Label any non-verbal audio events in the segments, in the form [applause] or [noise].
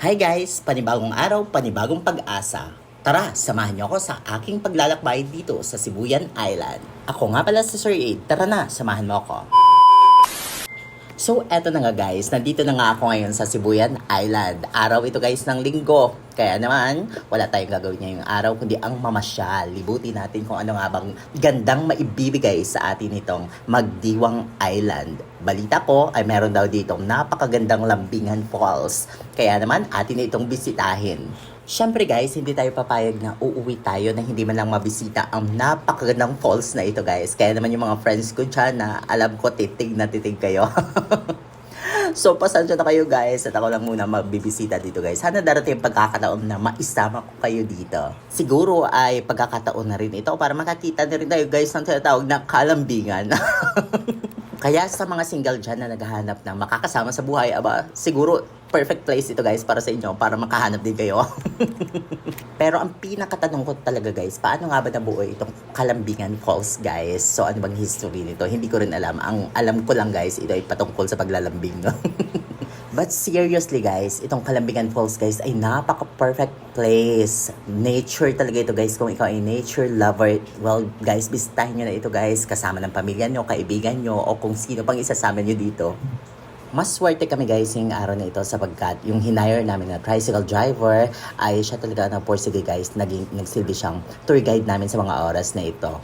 Hi guys! Panibagong araw, panibagong pag-asa. Tara, samahan niyo ako sa aking paglalakbay dito sa Sibuyan Island. Ako nga pala si Sir Aid. Tara na, samahan mo ako. So, eto na nga guys. Nandito na nga ako ngayon sa Sibuyan Island. Araw ito guys ng linggo. Kaya naman, wala tayong gagawin ngayong araw kundi ang mamasyal. Libutin natin kung ano nga bang gandang maibibigay sa atin itong Magdiwang Island. Balita ko ay meron daw dito napakagandang lambingan falls. Kaya naman, atin itong bisitahin. Siyempre guys, hindi tayo papayag na uuwi tayo na hindi man lang mabisita ang napakagandang falls na ito guys. Kaya naman yung mga friends ko dyan na alam ko titig na titig kayo. [laughs] so pasensya na kayo guys at ako lang muna magbibisita dito guys. Sana darating yung pagkakataon na maisama ko kayo dito. Siguro ay pagkakataon na rin ito para makakita na rin tayo guys ng tinatawag na kalambingan. [laughs] Kaya sa mga single dyan na naghahanap ng makakasama sa buhay, aba, siguro perfect place ito guys para sa inyo, para makahanap din kayo. [laughs] Pero ang pinakatanong ko talaga guys, paano nga ba nabuo itong Kalambingan Falls guys? So ano bang history nito? Hindi ko rin alam. Ang alam ko lang guys, ito ay patungkol sa paglalambing. No? [laughs] But seriously guys, itong Kalambingan Falls guys ay napaka-perfect place. Nature talaga ito guys. Kung ikaw ay nature lover, well guys, bisitahin nyo na ito guys. Kasama ng pamilya nyo, kaibigan nyo, o kung sino pang isasama nyo dito. Mas swerte kami guys yung araw na ito sapagkat yung hinire namin na tricycle driver ay siya talaga na porsige guys, naging, nagsilbi siyang tour guide namin sa mga oras na ito.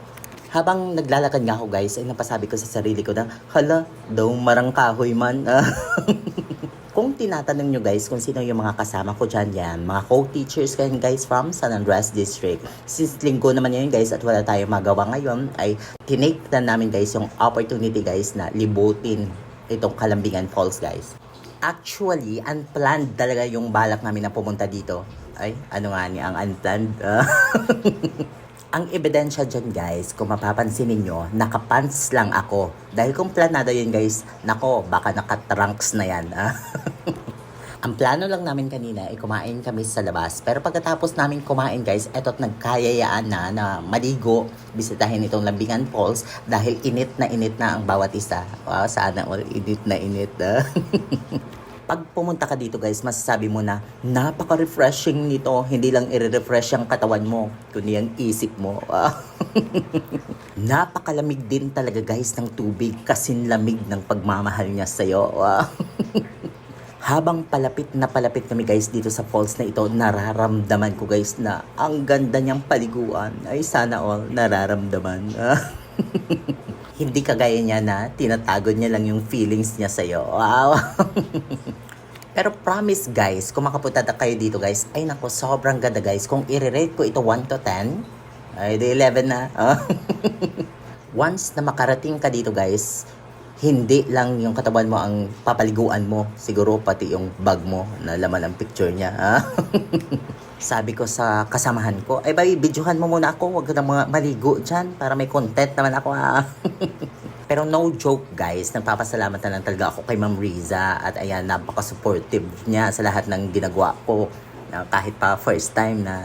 Habang naglalakad nga ako guys, ay napasabi ko sa sarili ko na, hala, daw marang kahoy man. [laughs] kung tinatanong nyo guys kung sino yung mga kasama ko dyan yan, mga co-teachers kayo guys from San Andres District. Since linggo naman yun guys at wala tayong magawa ngayon, ay tinake na namin guys yung opportunity guys na libutin itong Kalambingan Falls guys. Actually, unplanned talaga yung balak namin na pumunta dito. Ay, ano nga ni ang unplanned? [laughs] ang ebidensya dyan guys, kung mapapansin ninyo, nakapants lang ako. Dahil kung planado yun guys, nako, baka nakatrunks na yan. [laughs] ah. Ang plano lang namin kanina ay kumain kami sa labas. Pero pagkatapos namin kumain guys, eto't nagkayayaan na na maligo, bisitahin itong Lambingan Falls dahil init na init na ang bawat isa. Wow, sana all init na init. ah. [laughs] Pag pumunta ka dito guys, masasabi mo na napaka-refreshing nito. Hindi lang i-refresh ang katawan mo, kundi ang isip mo. Ah. [laughs] Napakalamig din talaga guys ng tubig, kasin lamig ng pagmamahal niya sa'yo. [laughs] Habang palapit na palapit kami guys dito sa falls na ito, nararamdaman ko guys na ang ganda niyang paliguan. Ay sana all nararamdaman. [laughs] Hindi kagaya niya na tinatago niya lang yung feelings niya sa'yo. Wow! [laughs] Pero promise guys, kung makapunta kayo dito guys, ay nako, sobrang ganda guys. Kung i-rate ko ito 1 to 10, ay di 11 na. [laughs] Once na makarating ka dito guys, hindi lang yung katawan mo ang papaliguan mo. Siguro pati yung bag mo na laman ang picture niya. Ha? [laughs] Sabi ko sa kasamahan ko, ay bay, videohan mo muna ako. Ka na mga maligo dyan para may content naman ako. Ha? [laughs] Pero no joke guys, nagpapasalamat na lang talaga ako kay Ma'am Riza at ayan, napaka-supportive niya sa lahat ng ginagawa ko. Kahit pa first time na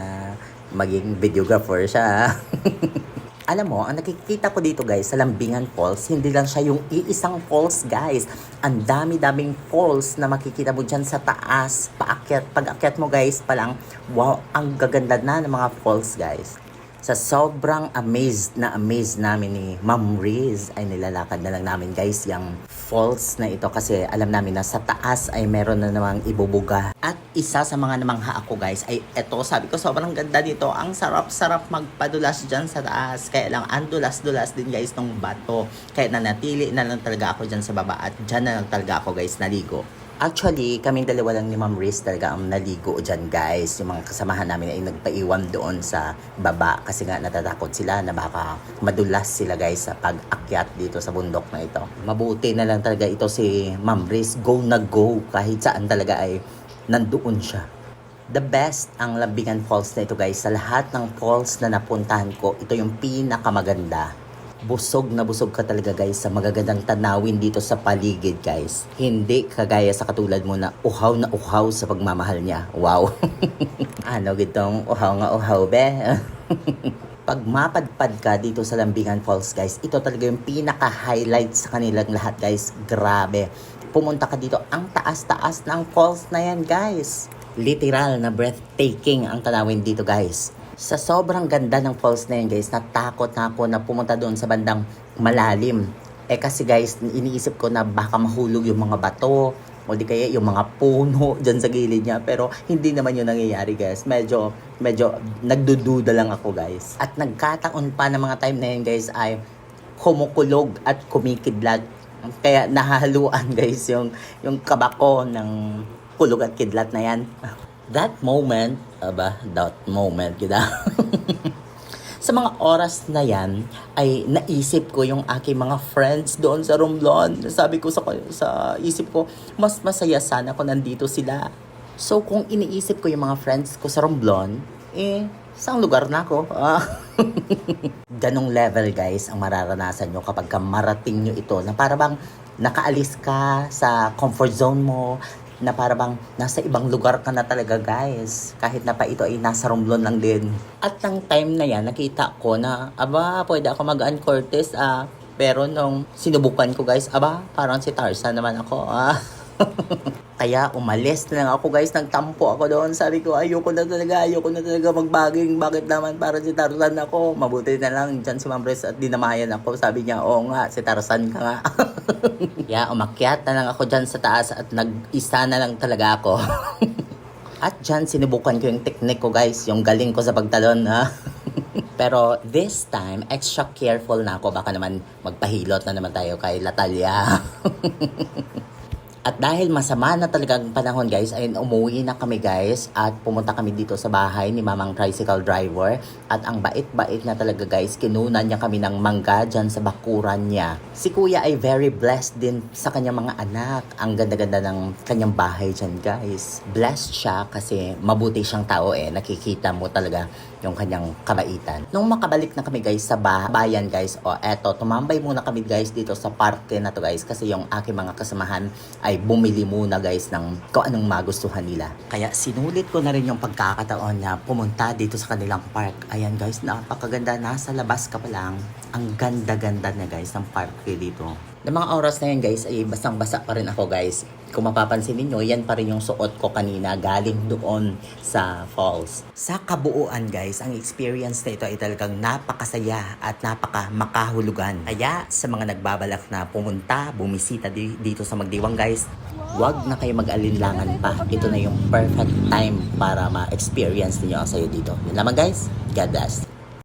maging videographer siya. [laughs] Alam mo, ang nakikita ko dito guys sa Lambingan Falls, hindi lang siya yung iisang falls guys. Ang dami-daming falls na makikita mo dyan sa taas, paakyat. Pag akyat mo guys pa lang, wow, ang gaganda na ng mga falls guys. Sa sobrang amazed na amazed namin ni Ma'am Riz ay nilalakad na lang namin guys yung falls na ito kasi alam namin na sa taas ay meron na namang ibubuga. At isa sa mga namangha ako guys ay eto sabi ko sobrang ganda dito. Ang sarap-sarap magpadulas dyan sa taas. Kaya lang ang dulas-dulas din guys ng bato. Kaya nanatili na lang talaga ako dyan sa baba at dyan na lang talaga ako guys naligo. Actually, kaming dalawa lang ni Ma'am Riz talaga ang naligo dyan guys. Yung mga kasamahan namin ay nagpaiwan doon sa baba kasi nga natatakot sila na baka madulas sila guys sa pag-akyat dito sa bundok na ito. Mabuti na lang talaga ito si Ma'am Riz. Go na go kahit saan talaga ay nandoon siya. The best ang Lambingan Falls na ito guys. Sa lahat ng falls na napuntahan ko, ito yung pinakamaganda busog na busog ka talaga guys sa magagandang tanawin dito sa paligid guys. Hindi kagaya sa katulad mo na uhaw na uhaw sa pagmamahal niya. Wow. [laughs] ano gitong uhaw nga uhaw be? [laughs] Pag mapadpad ka dito sa Lambingan Falls guys, ito talaga yung pinaka-highlight sa kanilang lahat guys. Grabe. Pumunta ka dito, ang taas-taas ng falls na yan guys. literal na breathtaking ang tanawin dito guys. Sa sobrang ganda ng falls na yun guys, natakot na ako na pumunta doon sa bandang malalim. Eh kasi guys, iniisip ko na baka mahulog yung mga bato o di kaya yung mga puno [laughs] dyan sa gilid niya. Pero hindi naman yun nangyayari guys. Medyo, medyo nagdududa lang ako guys. At nagkataon pa ng mga time na yun guys ay kumukulog at kumikidlat. Kaya nahahaluan [laughs] guys yung, yung kabako ng kulog at kidlat na yan. [laughs] That moment, aba, that moment, kita. [laughs] sa mga oras na yan, ay naisip ko yung aking mga friends doon sa Romblon. Sabi ko sa, sa isip ko, mas masaya sana kung nandito sila. So, kung iniisip ko yung mga friends ko sa Romblon, eh, saang lugar na ako? Ah. [laughs] Ganong level guys ang mararanasan nyo kapag ka marating nyo ito na para bang nakaalis ka sa comfort zone mo, na para bang nasa ibang lugar ka na talaga guys. Kahit na pa ito ay nasa Romblon lang din. At ng time na yan, nakita ko na, aba, pwede ako mag-Ann ah. Pero nung sinubukan ko guys, aba, parang si Tarzan naman ako ah. [laughs] [laughs] Kaya umalis na lang ako guys, nagtampo ako doon. Sabi ko, ayoko na talaga, ayoko na talaga magbaging. Bakit naman para si Tarzan ako? Mabuti na lang dyan si Mambres at dinamayan ako. Sabi niya, oo nga, si Tarzan ka nga. [laughs] Kaya umakyat na lang ako dyan sa taas at nag-isa na lang talaga ako. [laughs] at dyan sinubukan ko yung technique ko guys, yung galing ko sa pagtalon ha. Pero this time, extra careful na ako. Baka naman magpahilot na naman tayo kay Latalia. At dahil masama na talaga ang panahon guys, ayun umuwi na kami guys at pumunta kami dito sa bahay ni mamang tricycle driver. At ang bait-bait na talaga guys, kinunan niya kami ng mangga dyan sa bakuran niya. Si kuya ay very blessed din sa kanyang mga anak. Ang ganda-ganda ng kanyang bahay dyan guys. Blessed siya kasi mabuti siyang tao eh. Nakikita mo talaga yung kanyang kabaitan. Nung makabalik na kami guys sa ba- bayan guys, o eto, tumambay muna kami guys dito sa parke na to guys kasi yung aking mga kasamahan ay bumili muna guys ng kung anong magustuhan nila. Kaya sinulit ko na rin yung pagkakataon na pumunta dito sa kanilang park. Ayan guys, napakaganda. Nasa labas ka pa lang. Ang ganda-ganda na guys ng parke dito. Na mga oras na yan guys ay basang-basa pa rin ako guys. Kung mapapansin ninyo, yan pa rin yung suot ko kanina galing doon sa falls. Sa kabuuan guys, ang experience na ito ay talagang napakasaya at napaka makahulugan. Kaya sa mga nagbabalak na pumunta, bumisita di- dito sa Magdiwang guys, Huwag na kayo mag-alinlangan pa. Ito na yung perfect time para ma-experience niyo ang sayo dito. Yun lamang guys. God bless.